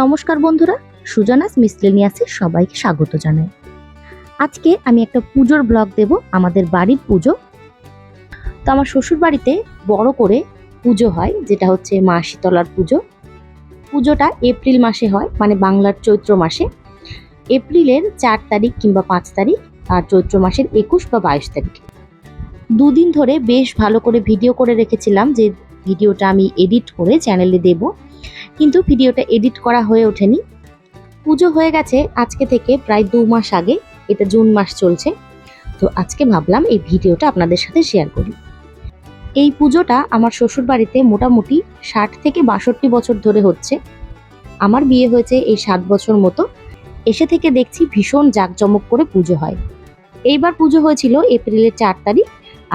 নমস্কার বন্ধুরা, সুজানাস মিসলেনিয়াসে সবাইকে স্বাগত জানাই। আজকে আমি একটা পুজোর ব্লগ দেব, আমাদের বাড়ির পুজো। তো আমার শ্বশুর বাড়িতে বড় করে পুজো হয়, যেটা হচ্ছে মা শীতলার পুজো। পুজোটা এপ্রিল মাসে হয় মানে বাংলার চৈত্র মাসে। এপ্রিলের চার তারিখ কিংবা পাঁচ তারিখ, আর চৈত্র মাসের একুশ বা বাইশ তারিখ। দুদিন ধরে বেশ ভালো করে ভিডিও করে রেখেছিলাম যে ভিডিওটা আমি এডিট করে চ্যানেলে দেবো। কিন্তু ভিডিওটা এডিট করা হয়ে ওঠেনি। পুজো হয়ে গেছে আজকে থেকে প্রায় দু মাস আগে, এটা জুন মাস চলছে। তো আজকে ভাবলাম এই ভিডিওটা আপনাদের সাথে শেয়ার করি। এই পুজোটা আমার শ্বশুর বাড়িতে মোটামুটি ষাট থেকে বাষট্টি বছর ধরে হচ্ছে। আমার বিয়ে হয়েছে এই সাত বছর মতো। এসে থেকে দেখছি ভীষণ জাঁকজমক করে পুজো হয়। এইবার পুজো হয়েছিল এপ্রিলের চার তারিখ,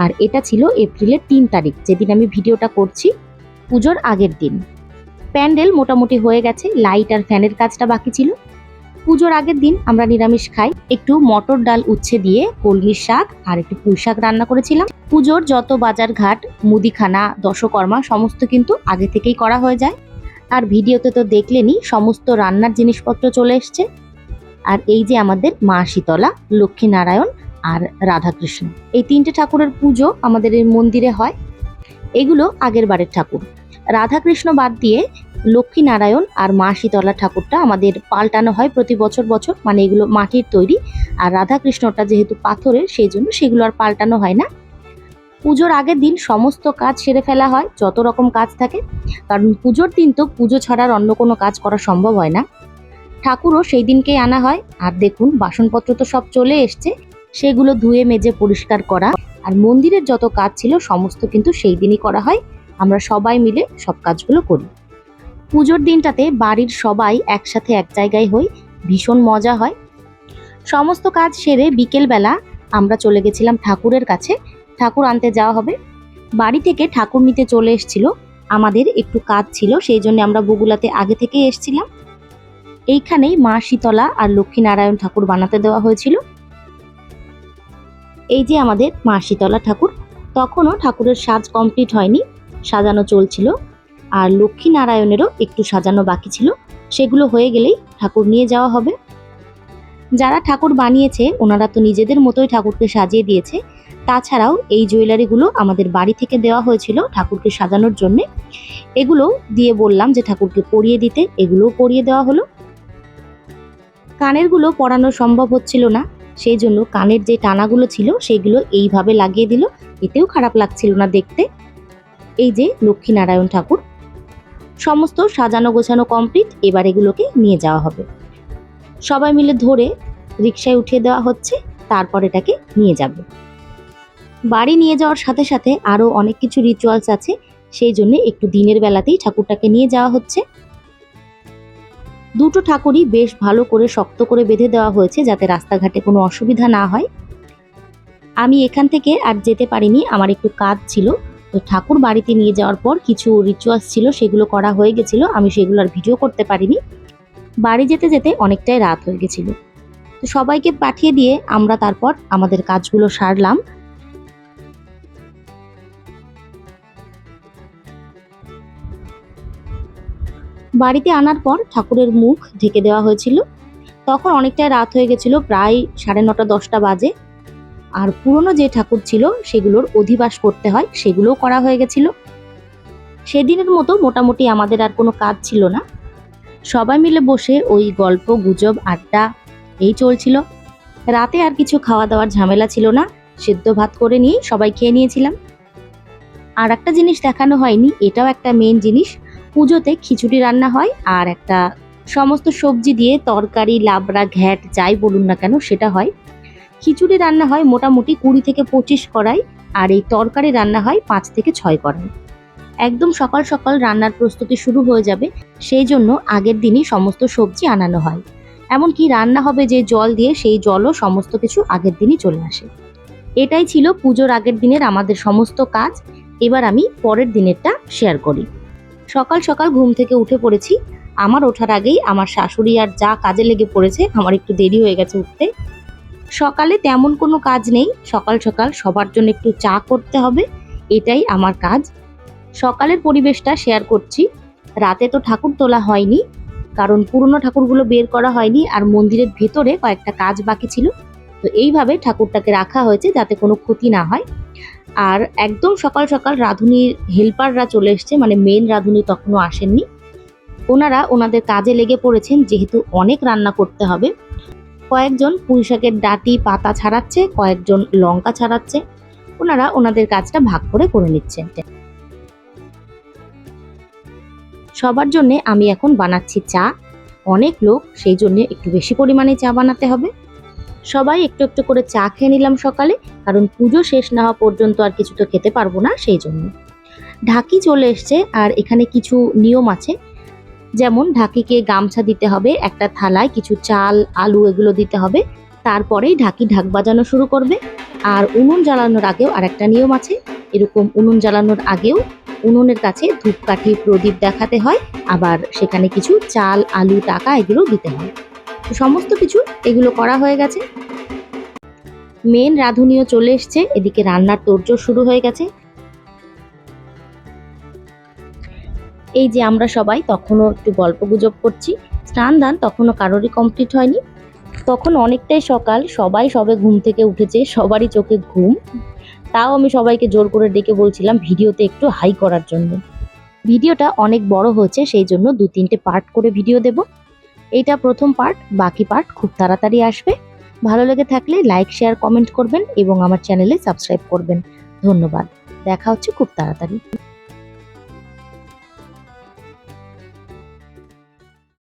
আর এটা ছিল এপ্রিলের তিন তারিখ, যেদিন আমি ভিডিওটা করছি পুজোর আগের দিন। প্যান্ডেল মোটামুটি হয়ে গেছে লাইট আর ফ্যানের কাজটা বাকি ছিল। পুজোর আগের দিন আমরা নিরামিষ খাই, একটু মটর ডাল উচ্ছে দিয়ে কলমির শাক আর একটু পুঁই শাক রান্না করেছিলাম। পুজোর যত বাজার ঘাট মুদিখানা, দশকর্মা, সমস্ত কিন্তু আগে থেকেই করা হয়ে যায়। আর ভিডিওতে তো দেখলেনই সমস্ত রান্নার জিনিসপত্র চলে এসছে। আর এই যে আমাদের মা শীতলা লক্ষ্মীনারায়ণ আর রাধাকৃষ্ণ। এই তিনটে ঠাকুরের পুজো আমাদের এই মন্দিরে হয়। এগুলো আগের বারের ঠাকুর। রাধাকৃষ্ণ বাদ দিয়ে লক্ষ্মী নারায়ণ আর মা শীতলা ঠাকুরটা আমাদের পাল্টানো হয় প্রতি বছর বছর মানে এগুলো মাটির তৈরি। আর রাধাকৃষ্ণটা যেহেতু পাথরের, সেই জন্য সেগুলো আর পাল্টানো হয় না। পুজোর আগের দিন সমস্ত কাজ সেরে ফেলা হয়, যত রকম কাজ থাকে। কারণ পুজোর দিন তো পুজো ছাড়ার অন্য কোনো কাজ করা সম্ভব হয় না। ঠাকুরও সেই দিনকেই আনা হয়। আর দেখুন, বাসনপত্র তো সব চলে এসছে। সেগুলো ধুয়ে, মেজে, পরিষ্কার করা। আর মন্দিরের যত কাজ ছিল, সমস্ত কিন্তু সেই দিনই করা হয়। আমরা সবাই মিলে সব কাজগুলো করি। পুজোর দিনটাতে বাড়ির সবাই একসাথে এক জায়গায় হই, ভীষণ মজা হয়। সমস্ত কাজ সেরে বিকেলবেলা আমরা চলে গেছিলাম ঠাকুরের কাছে। ঠাকুর আনতে যাওয়া হবে। বাড়ি থেকে ঠাকুর নিতে চলে এসেছিল। আমাদের একটু কাজ ছিল, সেই জন্য আমরা বগুলাতে আগে থেকে এসেছিলাম। এইখানেই মা শীতলা আর লক্ষ্মীনারায়ণ ঠাকুর বানাতে দেওয়া হয়েছিল। এই যে আমাদের মা শীতলা ঠাকুর, তখনও ঠাকুরের সাজ কমপ্লিট হয়নি। সাজানো চলছিল। আর লক্ষ্মী নারায়ণেরও একটু সাজানো বাকি ছিল। সেগুলো হয়ে গেলেই ঠাকুর নিয়ে যাওয়া হবে। যারা ঠাকুর বানিয়েছে, ওনারা তো নিজেদের মতোই ঠাকুরকে সাজিয়ে দিয়েছে। তাছাড়াও এই জুয়েলারিগুলো আমাদের বাড়ি থেকে দেওয়া হয়েছিল ঠাকুরকে সাজানোর জন্যে। এগুলো দিয়ে বললাম যে ঠাকুরকে পরিয়ে দিতে, এগুলোও পরিয়ে দেওয়া হলো। কানেরগুলো পরানো সম্ভব হচ্ছিল না, সেই জন্য কানের যে টানাগুলো ছিল, সেগুলো এইভাবে লাগিয়ে দিল। এতেও খারাপ লাগছিল না দেখতে। এই যে লক্ষ্মীনারায়ণ ঠাকুর। সমস্ত সাজানো গোছানো কমপ্লিট এবার এগুলোকে নিয়ে যাওয়া হবে। সবাই মিলে ধরে রিক্সায় উঠিয়ে দেওয়া হচ্ছে, তারপর এটাকে নিয়ে যাবে। বাড়ি নিয়ে যাওয়ার সাথে সাথে আরও অনেক কিছু রিচুয়ালস আছে, সেই জন্য একটু দিনের বেলাতেই ঠাকুরটাকে নিয়ে যাওয়া হচ্ছে। দুটো ঠাকুরই বেশ ভালো করে শক্ত করে বেঁধে দেওয়া হয়েছে, যাতে রাস্তাঘাটে কোনো অসুবিধা না হয়। আমি এখান থেকে আর যেতে পারিনি, আমার একটু কাজ ছিল। তো ঠাকুর বাড়িতে নিয়ে যাওয়ার পর কিছু রিচুয়ালস ছিল, সেগুলো করা হয়ে গেছিল। আমি সেগুলো আর ভিডিও করতে পারিনি। বাড়ি যেতে যেতে অনেকটাই রাত হয়ে গেছিল। তো সবাইকে পাঠিয়ে দিয়ে আমরা তারপর আমাদের কাজগুলো সারলাম। বাড়িতে আনার পর ঠাকুরের মুখ ঢেকে দেওয়া হয়েছিল। তখন অনেকটাই রাত হয়ে গেছিল, প্রায় সাড়ে নটা, দশটা বাজে। আর পুরনো যে ঠাকুর ছিল সেগুলোর অধিবাস করতে হয়, সেগুলোও করা হয়ে গেছিল। সেদিনের মতো মোটামুটি আমাদের আর কোনো কাজ ছিল না। সবাই মিলে বসে ওই গল্প, গুজব, আড্ডা এই চলছিল। রাতে আর কিছু খাওয়া দাওয়ার ঝামেলা ছিল না। সেদ্ধ ভাত করে নিয়ে সবাই খেয়ে নিয়েছিলাম। আর একটা জিনিস দেখানো হয়নি, এটাও একটা মেন জিনিস। পুজোতে খিচুড়ি রান্না হয় আর একটা সমস্ত সবজি দিয়ে তরকারি, লাবড়া, ঘ্যাট, যাই বলুন না কেন, সেটা হয়। খিচুড়ি রান্না হয় মোটামুটি কুড়ি থেকে পঁচিশ কড়াই, আর এই তরকারি রান্না হয় পাঁচ থেকে ছয় কড়াই। একদম সকাল সকাল রান্নার প্রস্তুতি শুরু হয়ে যাবে, সেই জন্য আগের দিনই সমস্ত সবজি আনানো হয়। এমনকি রান্না হবে যে জল দিয়ে, সেই জলও সমস্ত কিছু আগের দিনই চলে আসে। এটাই ছিল পুজোর আগের দিনের আমাদের সমস্ত কাজ। এবার আমি পরের দিনেরটা শেয়ার করি। সকাল সকাল ঘুম থেকে উঠে পড়েছি। আমার ওঠার আগেই আমার শাশুড়ি আর যা কাজে লেগে পড়েছে, আমার একটু দেরি হয়ে গেছে উঠতে। সকালে তেমন কোনো কাজ নেই। সকাল সকাল সবার জন্য একটু চা করতে হবে। এটাই আমার কাজ। সকালের পরিবেশটা শেয়ার করছি। রাতে তো ঠাকুর তোলা হয়নি, কারণ পুরনো ঠাকুরগুলো বের করা হয়নি আর মন্দিরের ভেতরে কয়েকটা কাজ বাকি ছিল। তো এইভাবে ঠাকুরটাকে রাখা হয়েছে যাতে কোনো ক্ষতি না হয়। আর একদম সকাল সকাল রাঁধুনির হেল্পাররা চলে এসছে মানে মেন রাঁধুনি তখনও আসেননি। ওনারা ওনাদের কাজে লেগে পড়েছেন, যেহেতু অনেক রান্না করতে হবে। কয়েকজন পুঁই শাকের ডাটি, পাতা ছাড়াচ্ছে, কয়েকজন লঙ্কা ছাড়াচ্ছে। ওনারা ওনাদের কাজটা ভাগ করে করে নিচ্ছেন। সবার জন্যে আমি এখন বানাচ্ছি চা। অনেক লোক সেই জন্যে একটু বেশি পরিমাণে চা বানাতে হবে। সবাই একটু একটু করে চা খেয়ে নিলাম সকালে, কারণ পুজো শেষ না হওয়া পর্যন্ত আর কিছু তো খেতে পারব না সেই জন্য। ঢাকি চলে এসছে আর এখানে কিছু নিয়ম আছে। যেমন ঢাকিকে গামছা দিতে হবে, একটা থালায় কিছু চাল, আলু এগুলো দিতে হবে, তারপরেই ঢাকি ঢাক বাজানো শুরু করবে। আর উনুন জ্বালানোর আগেও আর একটা নিয়ম আছে, এরকম উনুন জ্বালানোর আগেও উনুনের কাছে ধূপকাঠি প্রদীপ দেখাতে হয়, আবার সেখানে কিছু চাল, আলু, টাকা এগুলো দিতে হয়। সমস্ত কিছু এগুলো করা হয়ে গেছে। মেন রাঁধুনিও চলে এসছে, এদিকে রান্নার তোড়জোড় শুরু হয়ে গেছে। এই যে আমরা সবাই তখনও একটু গল্প গুজব করছি। স্নান দান তখনও কারোরই কমপ্লিট হয়নি। তখন অনেকটাই সকাল, সবাই সবে ঘুম থেকে উঠেছে, সবারই চোখে ঘুম। তাও আমি সবাইকে জোর করে ডেকে বলছিলাম, ভিডিওতে একটু হাই করার জন্য। ভিডিওটা অনেক বড় হয়েছে, সেই জন্য দু তিনটে পার্ট করে ভিডিও দেব। এইটা প্রথম পার্ট বাকি পার্ট খুব তাড়াতাড়ি আসবে। ভালো লেগে থাকলে লাইক শেয়ার কমেন্ট করবেন এবং আমার চ্যানেলে সাবস্ক্রাইব করবেন। ধন্যবাদ। দেখা হচ্ছে খুব তাড়াতাড়ি।